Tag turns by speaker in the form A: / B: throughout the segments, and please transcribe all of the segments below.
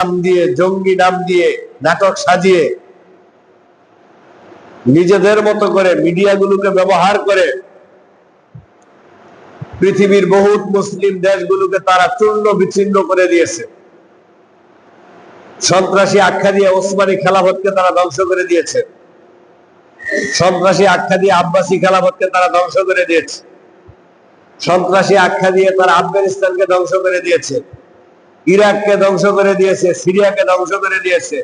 A: নাম দিয়ে, জঙ্গি নাম দিয়ে, নাটক সাজিয়ে নিজেদের মতো করে মিডিয়াগুলোকে ব্যবহার করে পৃথিবীর বহুত মুসলিম দেশগুলোকে তারা চূর্ণ বিচ্ছিন্ন করে দিয়েছে। সন্ত্রাসী আখ্যা দিয়ে ওসমানী খেলাফতকে তারা ধ্বংস করে দিয়েছে। সন্ত্রাসী আখ্যা দিয়ে আব্বাসী খেলাফতকে তারা ধ্বংস করে দিয়েছে। সন্ত্রাসী আখ্যা দিয়ে তারা আফগানিস্তানকে ধ্বংস করে দিয়েছে। ইরাককে ধ্বংস করে দিয়েছে, সিরিয়াকে ধ্বংস করে দিয়েছে,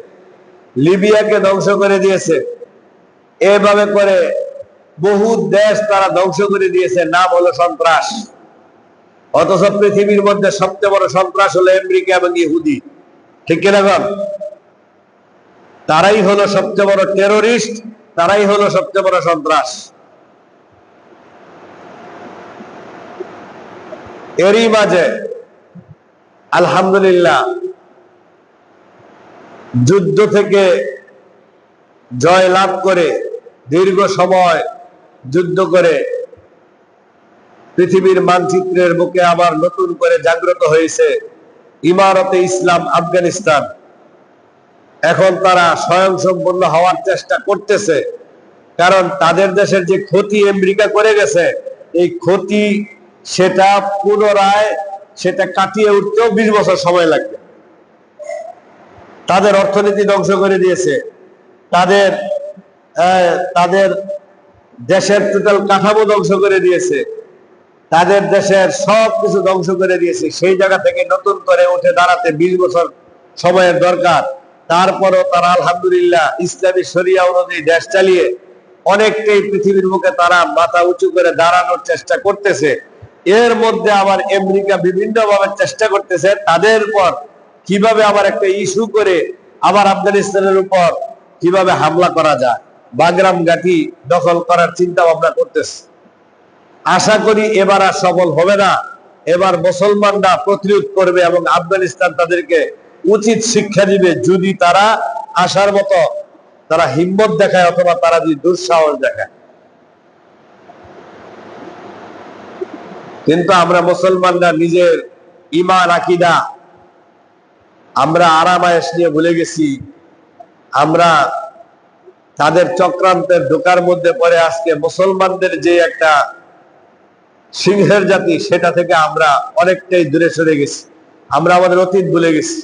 A: লিবিয়াকে ধ্বংস করে দিয়েছে। এভাবে করে বহু দেশ তারা ধ্বংস করে দিয়েছে, নাম হলো সন্ত্রাস। অথচ পৃথিবীর মধ্যে সবচেয়ে বড় সন্ত্রাস হলো আমেরিকা এবং ইহুদি। ঠিক কিনা গণ? তারাই হলো সবচেয়ে বড় টেরোরিস্ট তারাই হলো সবচেয়ে বড় সন্ত্রাস। এরই মাঝে আলহামদুলিল্লাহ। যুদ্ধ থেকে জয় লাভ করে দীর্ঘ সময় যুদ্ধ করে পৃথিবীর মানচিত্রের বুকে আবার নতুন করে জাগ্রত হয়েছে ইমারতে ইসলাম, আফগানিস্তান। এখন তারা স্বয়ংসম্পূর্ণ হওয়ার চেষ্টা করতেছে, কারণ তাদের দেশের যে ক্ষতি আমেরিকা করে গেছে, এই ক্ষতি সেটা পুনরায় সেটা কাটিয়ে উঠতেও বিশ বছর সময় লাগবে। তাদের অর্থনীতি ধ্বংস করে দিয়েছে। তাদের তাদের দেশের টোটাল কাঠামো ধ্বংস করে দিয়েছে। তাদের দেশের সব কিছু ধ্বংস করে দিয়েছে। সেই জায়গা থেকে নতুন করে উঠে দাঁড়াতে বিশ বছর সময়ের দরকার। তারপরও তারা আলহামদুলিল্লাহ ইসলামী শরিয়া অনুযায়ী দেশ চালিয়ে অনেকটাই পৃথিবীর মুখে তারা মাথা উঁচু করে দাঁড়ানোর চেষ্টা করতেছে। এর মধ্যে আবার আমেরিকা বিভিন্ন ভাবে চেষ্টা করতেছে তাদের উপর কীভাবে আবার একটা ইস্যু করে আবার আফগানিস্তানের উপর কীভাবে হামলা করা যায় বাগরাম ঘাটি দখল করার চিন্তা ভাবনা করতেছে। আশা করি এবার আর সফল হবে না। এবার মুসলমানরা প্রতিরোধ করবে এবং আফগানিস্তান তাদেরকে উচিত শিক্ষা দিবে যদি তারা আসার মতো তারা হিম্মত দেখায় অথবা তারা যদি দুঃসাহস দেখায়। কিন্তু আমরা মুসলমানরা নিজের ইমান আকিদা আমরা আরামায়েশ নিয়ে ভুলে গেছি। আমরা তাদের চক্রান্তের ঢোকার মধ্যে পড়ে আজকে মুসলমানদের যে একটা সিংহের জাতি, সেটা থেকে আমরা অনেকটাই দূরে সরে গেছি। আমরা আমাদের অতীত ভুলে গেছি।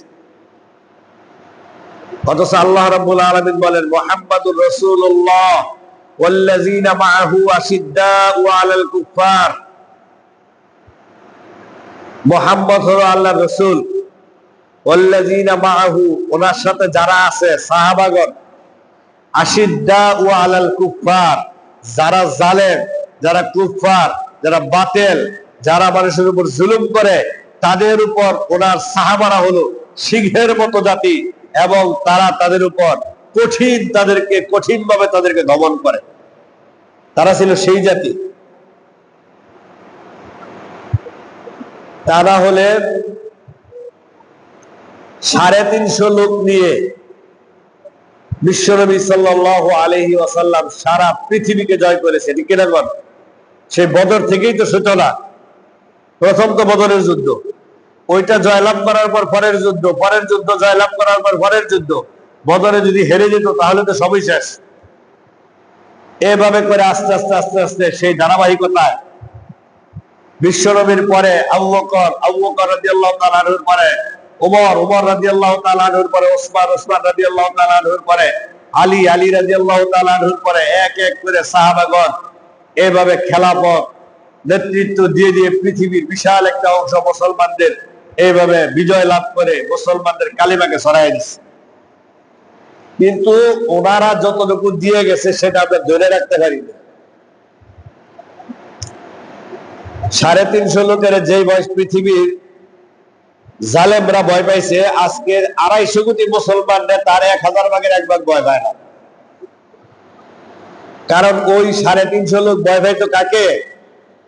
A: অথচ আল্লাহ রাব্বুল আলামিন বলেন, মুহাম্মাদুর রাসূলুল্লাহ ওয়াল্লাযীনা মাআহু আশিদ্দাউ আলাল কুফার মুহাম্মদ হলো আল্লাহ রসুল। ওনার সাথে যারা আছে, সাহাবাগণ আশিদ্দাউ আলাল কুফার যারা জালেম, যারা কুফার যারা বাতেল, যারা মানুষের উপর জুলুম করে, তাদের উপর ওনার সাহাবারা হলো সিংহের মতো জাতি এবং তারা তাদের উপর কঠিন, তাদেরকে কঠিন ভাবে তাদেরকে দমন করে। তারা ছিল সেই জাতি। তারা হলেন সাড়ে তিনশো লোক নিয়ে বিশ্বনবী সাল্লাহ আলহি ওয়াসাল্লাম সারা পৃথিবীকে জয় করেছে। ঠিক কিনা সেই বদর থেকেই তো সূচনা। প্রথম তো বদরের যুদ্ধ। ওইটা জয়লাভ করার পর পরের যুদ্ধ পরের যুদ্ধ জয়লাভ করার পর পরের যুদ্ধ। বদরে যদি হেরে যেত, তাহলে তো সবই শেষ। এভাবে করে আস্তে আস্তে আস্তে আস্তে সেই ধারাবাহিকতায় বিশ্বনবীর পরে আবু বকর আবু বকর রাদিয়াল্লাহু তাআলা পরে ওমর ওমর তাআলা আনহুর পরে ওসমান ওসমান রাদিয়াল্লাহু তাআলা আনহুর পরে আলী আলী রাদিয়াল্লাহু তাআলা আনহুর পরে এক এক করে সাহাবাগণ এভাবে খেলাফত, নেতৃত্ব দিয়ে দিয়ে পৃথিবীর বিশাল একটা অংশ মুসলমানদের এইভাবে বিজয় লাভ করে মুসলমানদের কালিমাকে সরাই দিচ্ছে কিন্তু ওনারা যতটুকু দিয়ে গেছে সেটা আমরা ধরে রাখতে পারি না। সাড়ে তিনশো লোকের যেই বয়স পৃথিবীর জালেমরা ভয় পাইছে, আজকে আড়াইশো কোটি মুসলমানদের তার এক হাজার ভাগের এক ভাগ ভয় পায় না। কারণ ওই সাড়ে তিনশো লোক ভয় পাইতো কাকে?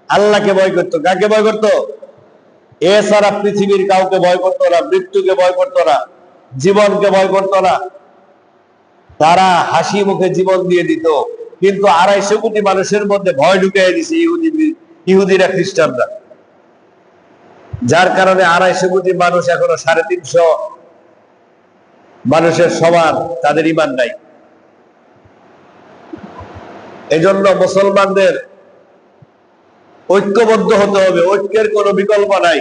A: আল্লাহকে ভয় করতো। কাকে ভয় করতো? এছাড়া পৃথিবীর কাউকে ভয় করতো না, মৃত্যুকে ভয় করতো না, জীবনকে ভয় করতো না। তারা হাসি মুখে জীবন দিয়ে দিত। কিন্তু আড়াইশো কোটি মানুষের মধ্যে ভয় ঢুকিয়ে দিছে ইহুদি ইহুদিরা খ্রিস্টানরা। যার কারণে আড়াইশো কোটি মানুষ এখনও সাড়ে তিনশো মানুষের সমান তাদের ইমান নাই। এজন্য মুসলমানদের ঐক্যবদ্ধ হতে হবে, ঐক্যের কোনো বিকল্প নাই।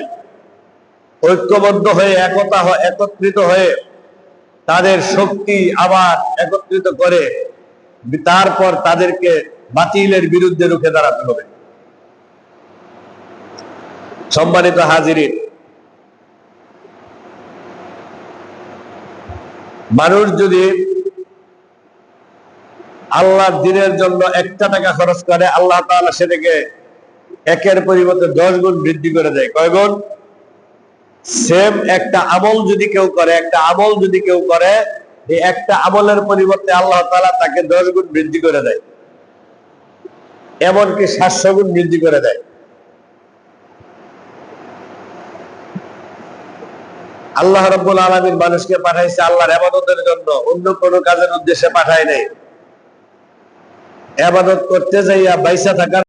A: ঐক্যবদ্ধ হয়ে, একতা একত্রিত হয়ে তাদের শক্তি আবার একত্রিত করে, তারপর তাদেরকে বাতিলের বিরুদ্ধে রুখে দাঁড়াতে হবে। সম্মানিত হাজিরিন। মানুষ যদি আল্লাহর দিনের জন্য একটা টাকা খরচ করে, আল্লাহ তাআলা সেটাকে একের পরিবর্তে দশ গুণ বৃদ্ধি করে দেয়। কয় গুণ? সেম একটা আমল যদি কেউ করে, একটা আমল যদি কেউ করে, এই একটা আমলের পরিবর্তে আল্লাহ তাআলা তাকে দশ গুণ বৃদ্ধি করে দেয়। এমনকি সাতশো গুণ বৃদ্ধি করে দেয়। আল্লাহ রব্বুল আলমিন মানুষকে পাঠাইছে আল্লাহর আবাদতের জন্য। অন্য কোনো কাজের উদ্দেশ্যে পাঠায় নাই। আবাদত করতে যাইয়া বাইসা থাকার